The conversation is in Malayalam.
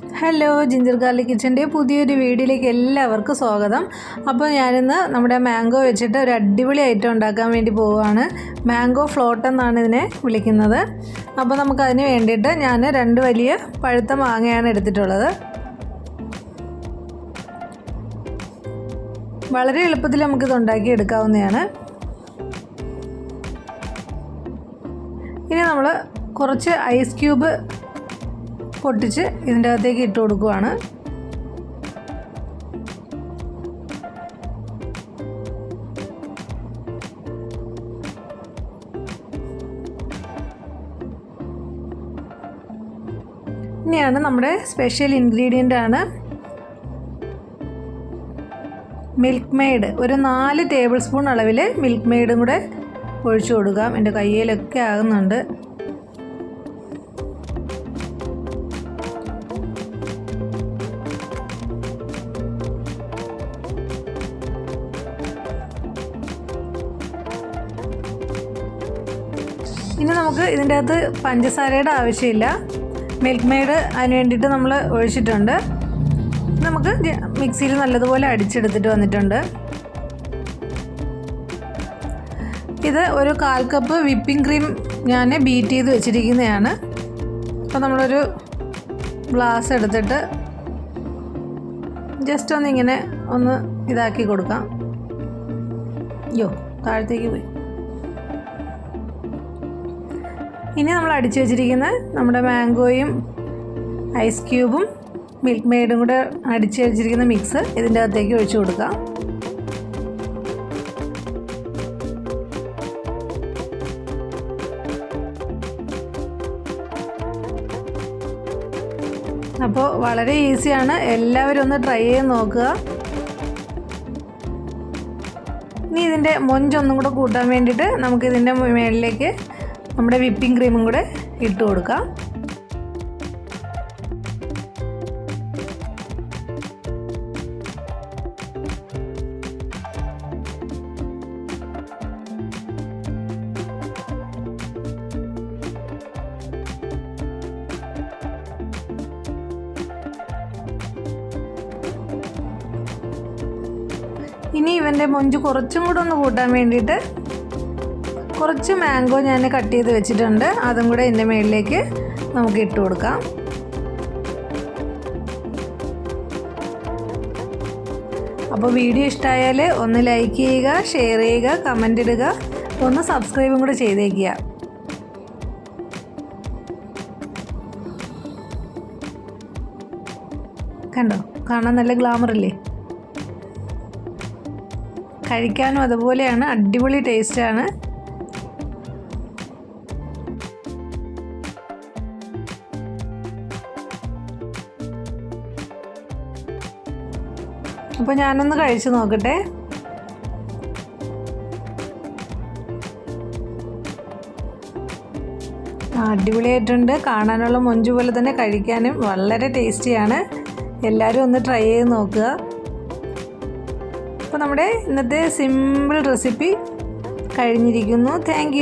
ഹലോ ജിഞ്ചർ ഗാർലിക് കിച്ചന്റെ പുതിയൊരു വീഡിയോയിലേക്ക് എല്ലാവർക്കും സ്വാഗതം. അപ്പോൾ ഞാനിന്ന് നമ്മുടെ മാംഗോ വെച്ചിട്ട് ഒരു അടിപൊളി ഐറ്റം ഉണ്ടാക്കാൻ വേണ്ടി പോവുകയാണ്. മാംഗോ ഫ്ലോട്ട് എന്നാണ് ഇതിനെ വിളിക്കുന്നത്. അപ്പോൾ നമുക്കതിന് വേണ്ടിയിട്ട് ഞാൻ രണ്ട് വലിയ പഴുത്ത മാങ്ങയാണ് എടുത്തിട്ടുള്ളത്. വളരെ എളുപ്പത്തിൽ നമുക്കിത് ഉണ്ടാക്കി എടുക്കാവുന്നതാണ് ഇനി നമ്മൾ കുറച്ച് ഐസ് ക്യൂബ് പൊട്ടിച്ച് ഇതിന്റെ അകത്തേക്ക് ഇട്ട് കൊടുക്കുവാണ്. ഇനിയാണ് നമ്മുടെ സ്പെഷ്യൽ ഇൻഗ്രീഡിയന്റ് ആണ് മിൽക്ക് മെയ്ഡ് ഒരു നാല് ടേബിൾ സ്പൂൺ അളവിൽ മിൽക്ക് മെയ്ഡും കൂടെ ഒഴിച്ചു കൊടുക്കാം. എന്റെ കയ്യിലൊക്കെ ആകുന്നുണ്ട്. ഇനി നമുക്ക് ഇതിന്റെ അകത്ത് പഞ്ചസാരയുടെ ആവശ്യമില്ല. മിൽക്ക് മെയ്ഡ് അതിന് വേണ്ടിയിട്ട് നമ്മൾ ഒഴിച്ചിട്ടുണ്ട്. നമുക്ക് മിക്സിയിൽ നല്ലതുപോലെ അടിച്ചെടുത്തിട്ട് വന്നിട്ടുണ്ട്. ഇത് ഒരു കാൽ കപ്പ് വിപ്പിംഗ് ക്രീം ഞാൻ ബീറ്റ് ചെയ്ത് വെച്ചിരിക്കുന്നതാണ്. അപ്പോൾ നമ്മളൊരു ഗ്ലാസ് എടുത്തിട്ട് ജസ്റ്റ് ഒന്ന് ഇങ്ങനെ ഒന്ന് ഇതാക്കി കൊടുക്കാം. അയ്യോ താഴത്തേക്ക് പോയി. ഇനി നമ്മൾ അടിച്ചു വെച്ചിരിക്കുന്ന നമ്മുടെ മാംഗോയും ഐസ് ക്യൂബും മിൽക്ക് മെയ്ഡും കൂടെ അടിച്ച് വെച്ചിരിക്കുന്ന മിക്സ് ഇതിന്റെ അകത്തേക്ക് ഒഴിച്ചു കൊടുക്കാം. അപ്പോൾ വളരെ ഈസിയാണ്. എല്ലാവരും ഒന്ന് ട്രൈ ചെയ്ത് നോക്കുക. ഇനി ഇതിന്റെ മൊഞ്ചൊന്നും കൂടെ കൂട്ടാൻ വേണ്ടിയിട്ട് നമുക്കിതിന്റെ മേളിലേക്ക് നമ്മുടെ വിപ്പിംഗ് ക്രീമും കൂടെ ഇട്ട് കൊടുക്കാം. ഇനി ഇവന്റെ മൊഞ്ച് കുറച്ചും കൂടെ ഒന്ന് കൂട്ടാൻ വേണ്ടിയിട്ട് കുറച്ച് മാംഗോ ഞാൻ കട്ട് ചെയ്ത് വെച്ചിട്ടുണ്ട്. അതും കൂടെ ഇതിന്റെ മുകളിലേക്ക് നമുക്ക് ഇട്ട് കൊടുക്കാം. അപ്പോൾ വീഡിയോ ഇഷ്ടമായാൽ ഒന്ന് ലൈക്ക് ചെയ്യുക ഷെയർ ചെയ്യുക കമന്റ് ഇടുക ഒന്ന് സബ്സ്ക്രൈബും കൂടെ ചെയ്തേക്കുക. കണ്ടോ? കാണാൻ നല്ല ഗ്ലാമർ അല്ലേ? കഴിക്കാനും അതുപോലെയാണ് അടിപൊളി ടേസ്റ്റാണ് അപ്പോൾ ഞാനൊന്ന് കഴിച്ചു നോക്കട്ടെ. അടിപൊളിയായിട്ടുണ്ട്. കാണാനുള്ള മൊഞ്ച് പോലെ തന്നെ കഴിക്കാനും വളരെ ടേസ്റ്റിയാണ്. എല്ലാവരും ഒന്ന് ട്രൈ ചെയ്ത് നോക്കുക. അപ്പോൾ നമ്മുടെ ഇന്നത്തെ സിമ്പിൾ റെസിപ്പി കഴിഞ്ഞിരിക്കുന്നു. താങ്ക്